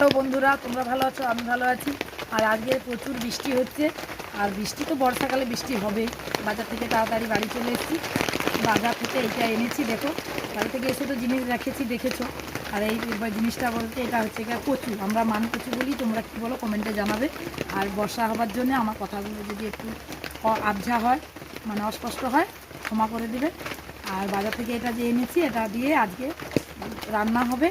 Hello বন্ধুরা, তোমরা ভালো আছো? আমি ভালো আছি। আর আজকে প্রচুর বৃষ্টি হচ্ছে। আর বৃষ্টি তো বর্ষাকালে বৃষ্টি হবে বাজার থেকে তাড়াতাড়ি বাড়ি চলে এসেছি। বাজার থেকে এইটা এনেছি, দেখো। বাড়ি থেকে এসে তো জিনিস রেখেছি, দেখেছ। আর এই জিনিসটা বলতে, এটা হচ্ছে গিয়ে কচু। আমরা মান কচু বলি, তোমরা কী বলো কমেন্টে জানাবে। আর বর্ষা হবার জন্য আমার কথাগুলো যদি একটু আবঝা হয় মানে অস্পষ্ট হয়, ক্ষমা করে দেবে। আর বাজার থেকে এটা যে এনেছি, এটা দিয়ে আজকে রান্না হবে।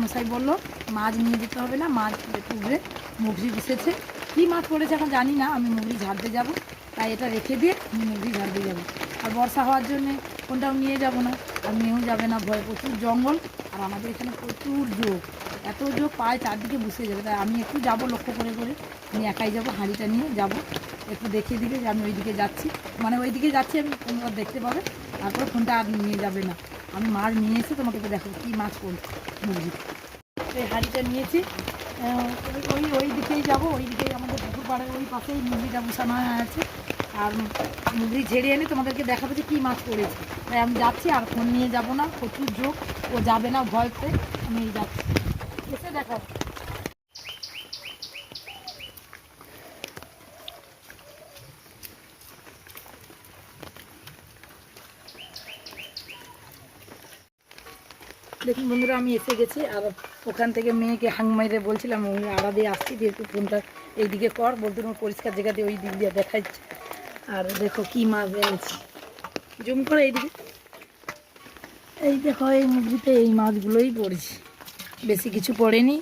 মশাই বলল, মাছ নিয়ে যেতে হবে না, মাছ টুকরে মুগরি বসেছে কী মাছ পড়েছে এখন জানি না, আমি মুগরি ঝাড়তে যাব। তাই এটা রেখে দিয়ে আমি মুগরি ঝাড়তে যাব। আর বর্ষা হওয়ার জন্যে কোনটাও নিয়ে যাব না, আর নিয়েও যাবে না, ভয় প্রচুর জঙ্গল, আর আমাদের এখানে প্রচুর যোগ এত যোগ পায় চারদিকে বসে যাবে, তাই আমি একটু যাব লক্ষ্য করে করে। আমি একাই যাব, হাঁড়িটা নিয়ে যাব। একটু দেখিয়ে দিবে যে আমি ওইদিকে যাচ্ছি। মানে ওইদিকে যাচ্ছি আমি, তোমরা দেখতে পাবে। তারপর ফোনটা আর নিয়ে যাবে না। আমি মাছ নিয়ে এসে তোমাকে দেখো কী মাছ করছি মুরগি। এই হাঁড়িটা নিয়েছি। ওই- ওই দিকেই যাব, ওই দিকেই আমাদের পুকুর পাড়ে ওই পাশেই মুরগিটা বসানো আছে। আর মুরগি ঝেড়ে এনে তোমাদেরকে দেখাবো যে কী মাছ পড়েছে। তাই আমি যাচ্ছি, আর ফোন নিয়ে যাব না, প্রচুর যোগ ও যাবে না ভয় করে আমি যাচ্ছি। এসে দেখাবো। দেখুন বন্ধুরা, আমি এসে গেছি, আর ওখান থেকে মেয়েকে হাং মাইরে বলছিলাম ওই আড়া দিয়ে আসছি দিয়ে একটু ফোনটা এইদিকে কর বলতে তোমার পরিষ্কার জায়গা দিয়ে ওই দিক দিয়ে দেখাচ্ছে। আর দেখো কি মাছ এনেছি। জুম করে এইদিকে। এই দেখো, এই মুরগিতে এই মাছগুলোই পড়েছে। বেশি কিছু পড়েনি।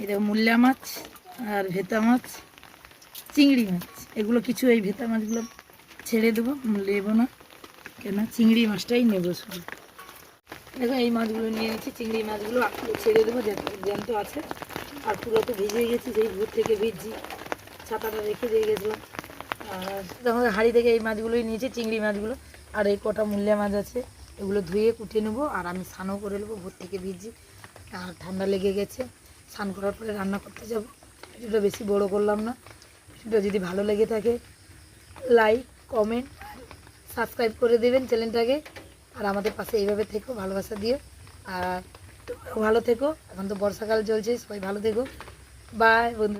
এই দেখো মূল্যা মাছ আর ভেতা মাছ, চিংড়ি মাছ। এগুলো কিছু এই ভেতা মাছগুলো ছেড়ে দেবো নেব না, কেন? চিংড়ি মাছটাই নেব শুধু। দেখো এই মাছগুলো নিয়ে নিচ্ছি, চিংড়ি মাছগুলো ছেড়ে দেবো জ্যান্ত- আছে। আর পুরো তো ভিজে গেছি, সেই ভোর থেকে ভিজছি। ছাতাটা রেখে দিয়ে গেছিলাম। আর আমাদের হাঁড়ি থেকে এই মাছগুলোই নিয়েছি, চিংড়ি মাছগুলো। আর এই কটা মূল্যা মাছ আছে, এগুলো ধুয়ে কুটে নেব, আর আমি স্নানও করে নেব ভোর থেকে ভিজছি। আর ঠান্ডা লেগে গেছে, স্নান করার পরে রান্না করতে যাব। ভিডিওটা বেশি বড় করলাম না। ভিডিওটা যদি ভালো লেগে থাকে, লাইক, কমেন্ট, সাবস্ক্রাইব করে দেবেন চ্যানেলটাকে। আর আমাদের পাশে এইভাবে থেকো, ভালোবাসা দিও। আর ভালো থেকো। এখন তো বর্ষাকাল চলছে, সবাই ভালো থেকো। বাই বন্ধু